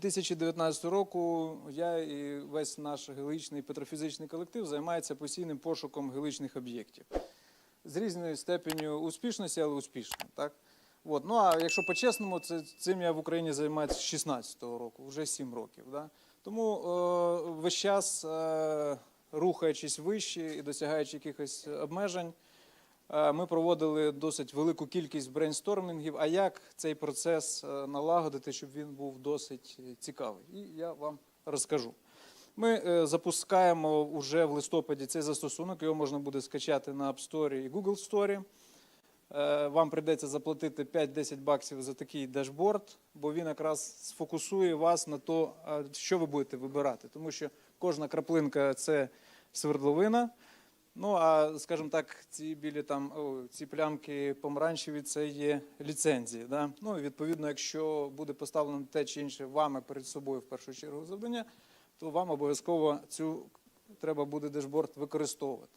2019 року я і весь наш геологічний петрофізичний колектив займається постійним пошуком геологічних об'єктів з різною степенью успішності, але успішно. Так? От. Ну а якщо по-чесному, це, цим я в Україні займаюся з 16-го року, вже 7 років. Да? Тому е, весь час, е, рухаючись вище і досягаючи якихось обмежень, ми проводили досить велику кількість брейнстормінгів. А як цей процес е, налагодити, щоб він був досить е, цікавий? І я вам розкажу. Ми е, запускаємо вже в листопаді цей застосунок. Його можна буде скачати на App Store і Google Store. Е, Вам прийдеться заплатити 5-10 баксів за такий дашборд, бо він якраз сфокусує вас на то, що ви будете вибирати. Тому що кожна краплинка це свердловина. Ну а скажімо так, ці білі там ці плямки помаранчеві це є ліцензії. Да? Ну відповідно, якщо буде поставлено те чи інше вами перед собою в першу чергу завдання, то вам обов'язково цю треба буде дешборд використовувати.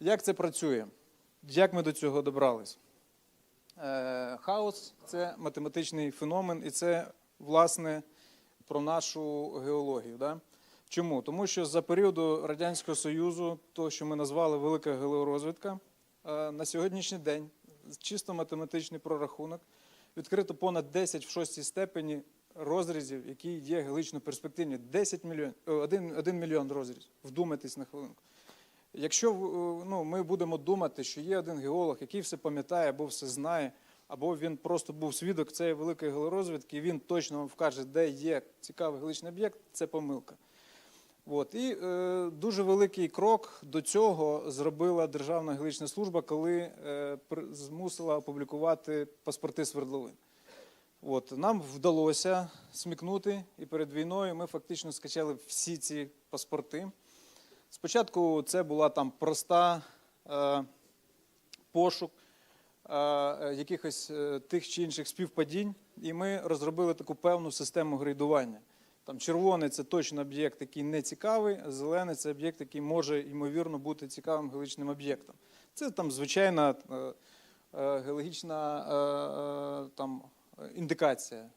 Як це працює? Як ми до цього добрались? Е, хаос це математичний феномен, і це, власне, про нашу геологію. Да? Чому? Тому що за періоду Радянського Союзу, то, що ми назвали велика геологорозвідка, е, на сьогоднішній день, чисто математичний прорахунок, відкрито понад 10 в шостій степені розрізів, які є геологічно перспективні. 10 мільйон, 1, 1 мільйон розрізів. Вдумайтесь на хвилинку. Якщо е, ну, ми будемо думати, що є один геолог, який все пам'ятає або все знає, або він просто був свідок цієї великої геологорозвідки, і він точно вам вкаже, де є цікавий геологічний об'єкт, це помилка. От. І е, дуже великий крок до цього зробила Державна геологічна служба, коли е, змусила опублікувати паспорти свердловин. От. Нам вдалося смікнути, і перед війною ми фактично скачали всі ці паспорти. Спочатку це була там проста е, пошук е, якихось е, тих чи інших співпадінь, і ми розробили таку певну систему грейдування. Там червоний це точно об'єкт, який не цікавий, а зелений це об'єкт, який може ймовірно бути цікавим геологічним об'єктом. Це там звичайна е, е, геологічна е, там, індикація.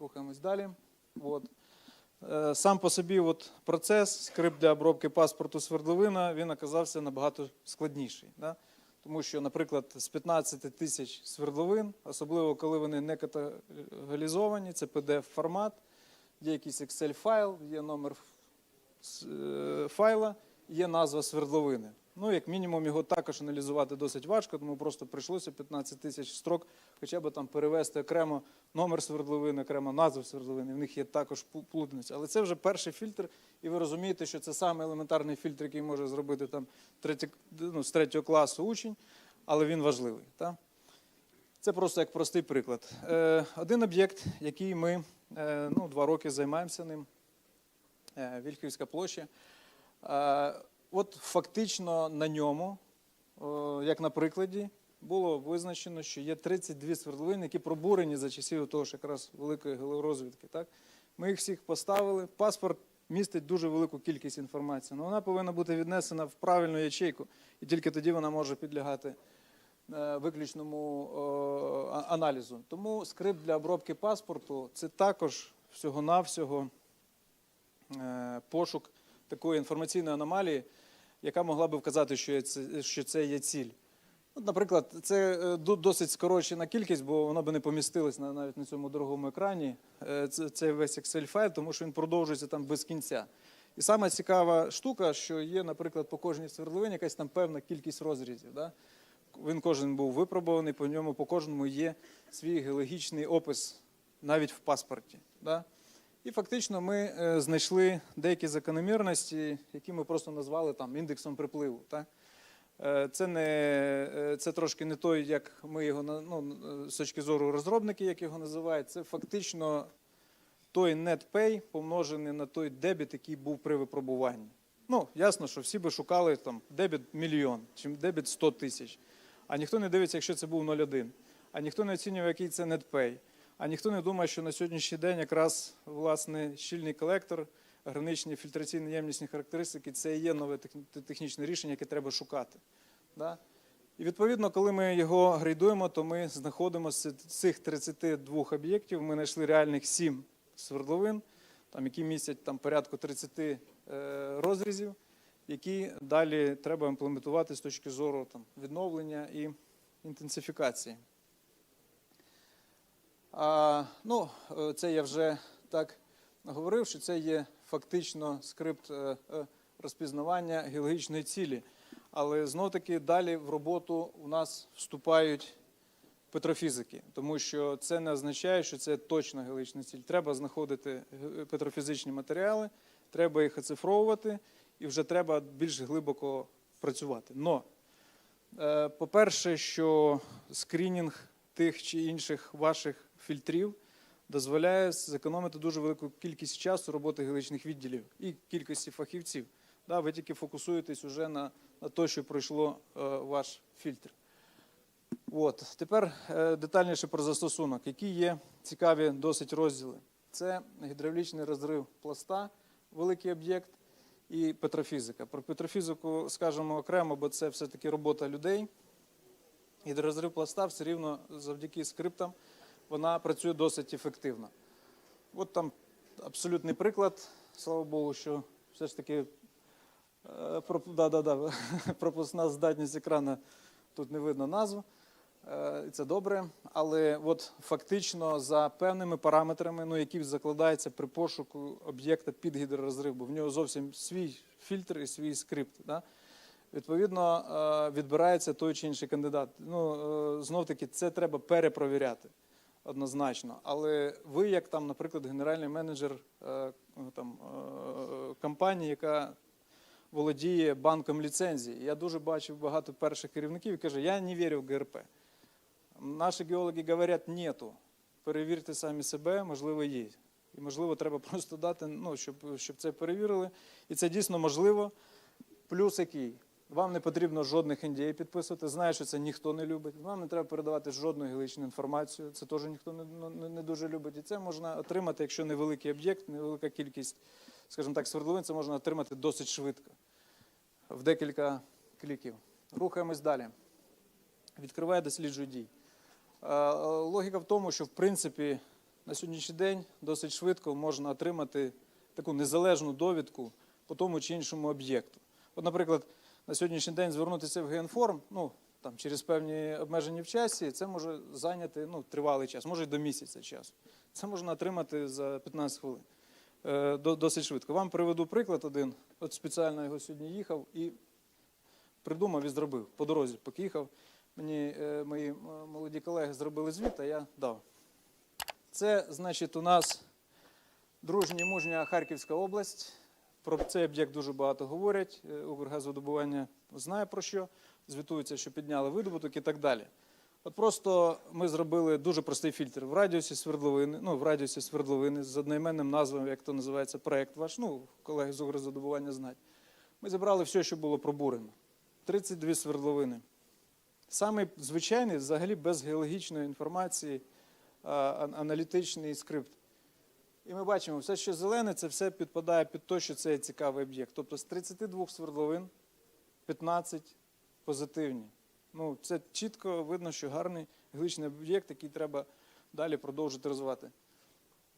Рухаємось далі. От. Сам по собі от процес, скрипт для обробки паспорту свердловина, він оказався набагато складніший. Да? Тому що, наприклад, з 15 тисяч свердловин, особливо коли вони не каталізовані, це PDF-формат, є якийсь Excel-файл, є номер е, файла, є назва свердловини. Ну, як мінімум, його також аналізувати досить важко, тому просто прийшлося 15 тисяч строк хоча б там перевести окремо номер свердловини, окремо назву свердловини. В них є також пу- Але це вже перший фільтр, і ви розумієте, що це саме елементарний фільтр, який може зробити там треті, ну, з третього класу учень, але він важливий. Та? Це просто як простий приклад. Е, один об'єкт, який ми ну, два роки займаємося ним, е, Вільхівська площа. Е, от фактично на ньому, як на прикладі, було визначено, що є 32 свердловини, які пробурені за часів того ж якраз великої геологорозвідки. Так? Ми їх всіх поставили. Паспорт містить дуже велику кількість інформації, але вона повинна бути віднесена в правильну ячейку, і тільки тоді вона може підлягати е, виключному е, аналізу. Тому скрипт для обробки паспорту це також всього-навсього е, пошук такої інформаційної аномалії, яка могла би вказати, що це, є ціль. Наприклад, це е, досить скорочена кількість, бо воно би не помістилось на, навіть на цьому дорогому екрані. Е, Це, весь Excel-файл, тому що він продовжується там без кінця. І саме цікава штука, що є, наприклад, по кожній свердловині якась там певна кількість розрізів. Да? Він кожен був випробований, по ньому по кожному є свій геологічний опис навіть в паспорті. Да? І фактично ми е, знайшли деякі закономірності, які ми просто назвали там індексом припливу. Так? Е, Це, не, е, це трошки не той, як ми його ну, з точки зору розробники, як його називають. Це фактично той net pay помножений на той дебіт, який був при випробуванні. Ну, ясно, що всі би шукали там дебіт мільйон чи дебіт 100 тисяч. А ніхто не дивиться, якщо це був 0,1. А ніхто не оцінює, який це pay. А ніхто не думає, що на сьогоднішній день якраз власне щільний колектор, граничні фільтраційні ємнісні характеристики це і є нове технічне рішення, яке треба шукати. Да? І відповідно, коли ми його грейдуємо, то ми знаходимо з цих 32 об'єктів, ми знайшли реальних 7 свердловин, там, які містять там, порядку 30 е, розрізів, які далі треба імплементувати з точки зору там, відновлення і інтенсифікації. А, ну, е, це я вже так говорив, що це є фактично скрипт е, е, розпізнавання геологічної цілі. Але знов таки далі в роботу у нас вступають петрофізики, тому що це не означає, що це точно геологічна ціль. Треба знаходити петрофізичні матеріали, треба їх оцифровувати і вже треба більш глибоко працювати. Но, е, по-перше, що скринінг тих чи інших ваших фільтрів дозволяє зекономити дуже велику кількість часу роботи геологічних відділів і кількості фахівців. Да, ви тільки фокусуєтесь уже на, на те, що пройшло е, ваш фільтр. От. Тепер е, детальніше про застосунок. Які є цікаві досить розділи? Це гідравлічний розрив пласта, великий об'єкт, і петрофізика. Про петрофізику скажемо окремо, бо це все-таки робота людей. Гідророзрив пласта все рівно завдяки скриптам вона працює досить ефективно. От там абсолютний приклад, слава Богу, що все ж таки е, да, пропускна здатність екрана тут не видно назву. Е, і Це добре, але от фактично за певними параметрами, ну, які закладаються при пошуку об'єкта під гідророзрив, бо в нього зовсім свій фільтр і свій скрипт. Да? Відповідно, е, відбирається той чи інший кандидат. Ну, е, знов таки, це треба перепровіряти однозначно. Але ви, як там, наприклад, генеральний менеджер е, там, компанії, яка володіє банком ліцензії, я дуже бачив багато перших керівників і каже, я не вірю в ГРП. Наші геологи говорять, нету. Перевірте самі себе, можливо, є. І можливо, треба просто дати, ну, щоб, щоб це перевірили. І це дійсно можливо. Плюс який? Вам не потрібно жодних NDA підписувати. Знаю, що це ніхто не любить. Вам не треба передавати жодну геологічну інформацію. Це теж ніхто не, ну, не, не дуже любить. І це можна отримати, якщо невеликий об'єкт, невелика кількість, скажімо так, свердловин, це можна отримати досить швидко, в декілька кліків. Рухаємось далі. Відкриває досліджуй дій. Е, е, Логіка в тому, що в принципі на сьогоднішній день досить швидко можна отримати таку незалежну довідку по тому чи іншому об'єкту. От, наприклад, на сьогоднішній день звернутися в генформ, ну там через певні обмеження в часі, це може зайняти ну, тривалий час, може й до місяця часу. Це можна отримати за 15 хвилин. Е, Досить швидко. Вам приведу приклад один. От спеціально його сьогодні їхав і придумав і зробив. По дорозі, поки їхав, мені е, мої молоді колеги зробили звіт, а я дав. Це, значить, у нас дружня мужня Харківська область. Про цей об'єкт дуже багато говорять. Е, Укргазвидобування знає про що, звітується, що підняли видобуток і так далі. От просто ми зробили дуже простий фільтр в радіусі свердловини, ну, в радіусі свердловини з одноіменним назвою, як то називається, проект ваш. Ну, колеги з Укргазвидобування знають. Ми зібрали все, що було пробурено. 32 свердловини. Саме звичайний, взагалі без геологічної інформації, аналітичний скрипт. І ми бачимо, все, що зелене, це все підпадає під те, що це є цікавий об'єкт. Тобто з 32 свердловин 15 позитивні. Ну, це чітко видно, що гарний геологічний об'єкт, який треба далі продовжити розвивати.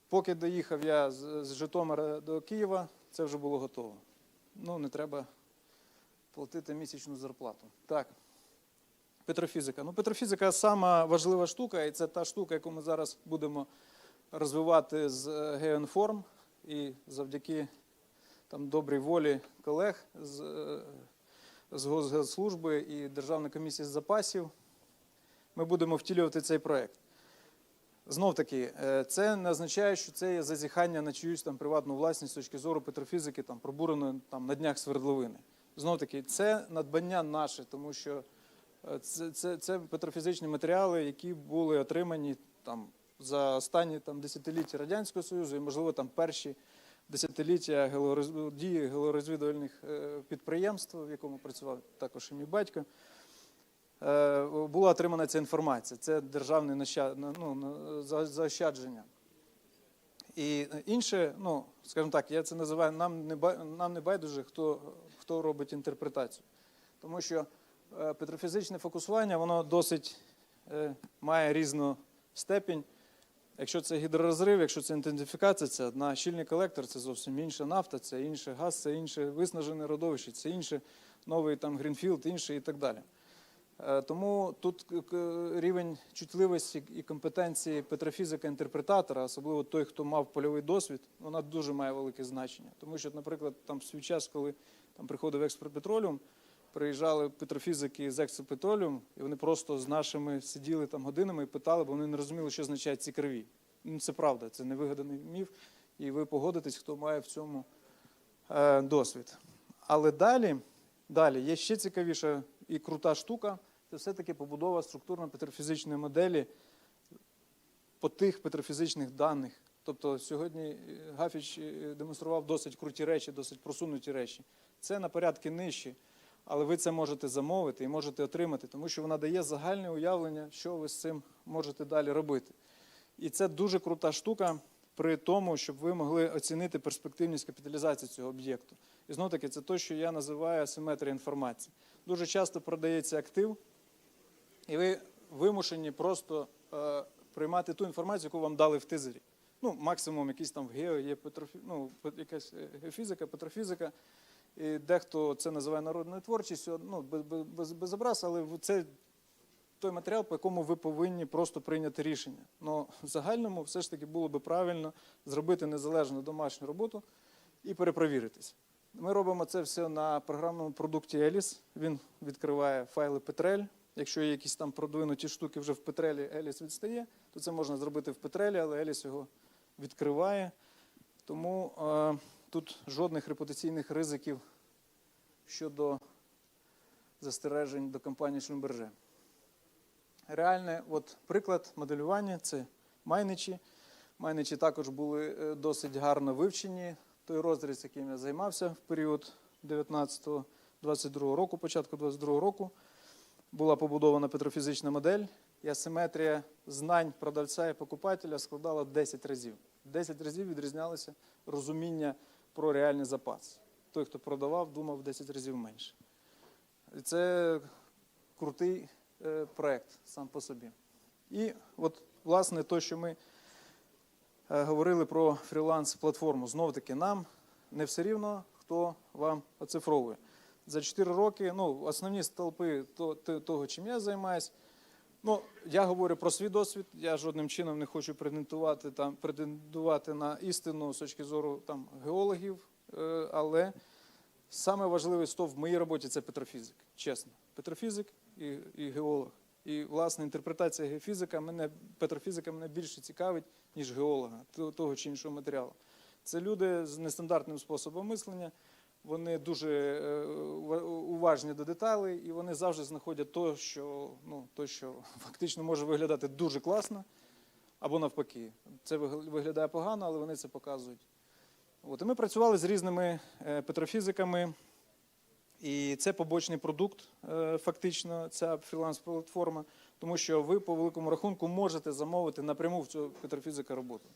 Поки доїхав я з Житомира до Києва, це вже було готово. Ну, не треба платити місячну зарплату. Так. Петрофізика. Ну, петрофізика сама важлива штука, і це та штука, яку ми зараз будемо розвивати з е, Геоінформ і завдяки там, добрій волі колег з, е, з Госгеослужби і Державної комісії з запасів. Ми будемо втілювати цей проєкт. Знов таки, е, це не означає, що це є зазіхання на чиюсь там приватну власність з точки зору петрофізики, там пробуреної там на днях свердловини. Знов таки, це надбання наше, тому що це, це, це петрофізичні матеріали, які були отримані там за останні там десятиліття радянського союзу і, можливо, там перші десятиліття дії геолорозвідувальних е, підприємств, в якому працював також і мій батько. Е, Була отримана ця інформація. Це державне ну, заощадження. І інше, ну, скажімо так, я це називаю, нам не, нам не байдуже, хто, хто робить інтерпретацію. Тому що петрофізичне фокусування, воно досить е, має різну степінь. Якщо це гідророзрив, якщо це інтенсифікація, це одна щільний колектор, це зовсім інша нафта, це інший газ, це інше виснажене родовище, це інше новий там Грінфілд, інше і так далі. Е, Тому тут рівень чутливості і компетенції петрофізика-інтерпретатора, особливо той, хто мав польовий досвід, вона дуже має велике значення. Тому що, наприклад, там в свій час, коли там приходив експортпетроліум, приїжджали петрофізики з експортпетроліум, і вони просто з нашими сиділи там годинами і питали, бо вони не розуміли, що означають ці криві. Ну, це правда, це невигаданий міф, і ви погодитесь, хто має в цьому е, досвід. Але далі, далі є ще цікавіша і крута штука. Це все-таки побудова структурно-петрофізичної моделі по тих петрофізичних даних. Тобто сьогодні е, Гафіч е, демонстрував досить круті речі, досить просунуті речі. Це на порядки нижчі, але ви це можете замовити і можете отримати, тому що вона дає загальне уявлення, що ви з цим можете далі робити. І це дуже крута штука при тому, щоб ви могли оцінити перспективність капіталізації цього об'єкту. І знову таки, це те, що я називаю асиметрія інформації. Дуже часто продається актив, і ви вимушені просто е, приймати ту інформацію, яку вам дали в тизері. Ну, максимум якийсь там в гео, є петрофі... ну, якась е, геофізика, петрофізика. І дехто це називає народною творчістю, ну, без, без, образ, але це той матеріал, по якому ви повинні просто прийняти рішення. Ну, в загальному все ж таки було би правильно зробити незалежну домашню роботу і перепровіритись. Ми робимо це все на програмному продукті Еліс. Він відкриває файли Петрель. Якщо є якісь там продвинуті штуки вже в Петрелі, Еліс відстає, то це можна зробити в Петрелі, але Еліс його відкриває. Тому е, тут жодних репутаційних ризиків щодо застережень до компанії Шлюмберже. Реальний от, приклад моделювання це майничі. Майничі також були е, досить гарно вивчені. Той розріз, яким я займався в період 19-22 року, початку 22 року, була побудована петрофізична модель, і асиметрія знань продавця і покупателя складала 10 разів. 10 разів відрізнялося розуміння про реальний запас. Той, хто продавав, думав 10 разів менше. І це крутий е, проект сам по собі. І от, власне, те, що ми е, говорили про фріланс-платформу, знов таки нам не все рівно, хто вам оцифровує. За 4 роки, ну, основні столпи то- то- того, чим я займаюсь. Ну, я говорю про свій досвід, я жодним чином не хочу претендувати, там, претендувати на істину з точки зору там, геологів, е, але саме важливий стов в моїй роботі це петрофізик, чесно. Петрофізик і, і геолог. І, власне, інтерпретація геофізика мене, петрофізика мене більше цікавить, ніж геолога то- того чи іншого матеріалу. Це люди з нестандартним способом мислення, вони дуже е, уважні до деталей, і вони завжди знаходять то, що, ну, що фактично може виглядати дуже класно, або навпаки. Це виглядає погано, але вони це показують. От, і ми працювали з різними е, петрофізиками, і це побочний продукт, е, фактично, ця фріланс-платформа, тому що ви по великому рахунку можете замовити напряму в цього петрофізика роботу.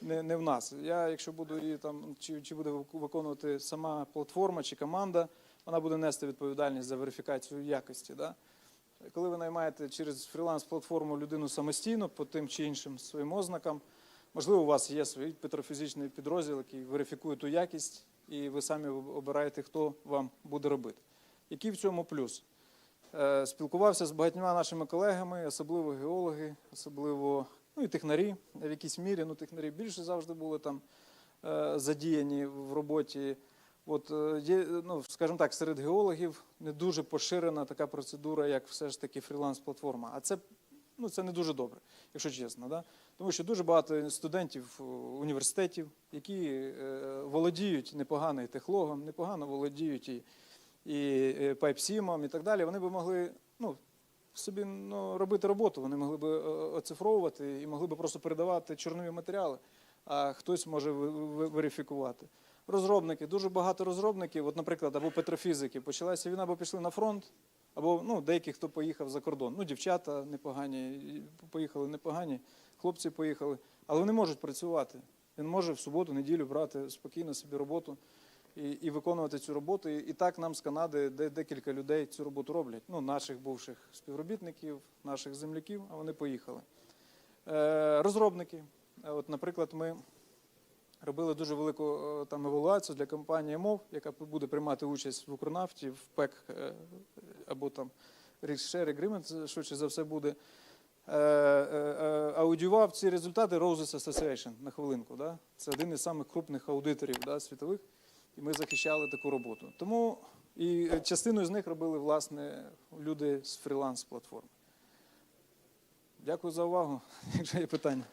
Не, не в нас. Я, якщо буду її там, чи, чи буде виконувати сама платформа чи команда, вона буде нести відповідальність за верифікацію якості. Да? Коли ви наймаєте через фріланс-платформу людину самостійно по тим чи іншим своїм ознакам, можливо, у вас є свій петрофізичний підрозділ, який верифікує ту якість, і ви самі обираєте, хто вам буде робити. Який в цьому плюс? Е, Спілкувався з багатьма нашими колегами, особливо геологи, особливо ну, і технарі в якійсь мірі. Ну, технарі більше завжди були там е, задіяні в роботі. От е, є, ну, скажімо так, серед геологів не дуже поширена така процедура, як все ж таки фріланс-платформа. А це, ну, це не дуже добре, якщо чесно. Да? Тому що дуже багато студентів е, університетів, які е, володіють непогано і техлогом, непогано володіють і, і пайпсімом і так далі, вони би могли ну, собі ну, робити роботу, вони могли би е, оцифровувати і могли би просто передавати чорнові матеріали, а хтось може верифікувати. Розробники, дуже багато розробників, от, наприклад, або петрофізики, почалася війна, або пішли на фронт, або ну, деякі, хто поїхав за кордон. Ну, дівчата непогані, поїхали непогані, хлопці поїхали, але вони можуть працювати. Він може в суботу, неділю брати спокійно собі роботу і, і виконувати цю роботу. І, так нам з Канади де, декілька людей цю роботу роблять. Ну, наших бувших співробітників, наших земляків, а вони поїхали. Е, Розробники. Е, От, наприклад, ми робили дуже велику е, там евалуацію для компанії МОВ, яка буде приймати участь в Укрнафті, в ПЕК е, або там Risk Share Agreement, швидше за все буде. Аудіював ці результати Roses Association на хвилинку. Да? Це один із самих крупних аудиторів да, світових, і ми захищали таку роботу. Тому і частину з них робили власне люди з фріланс-платформи. Дякую за увагу. Якщо є питання.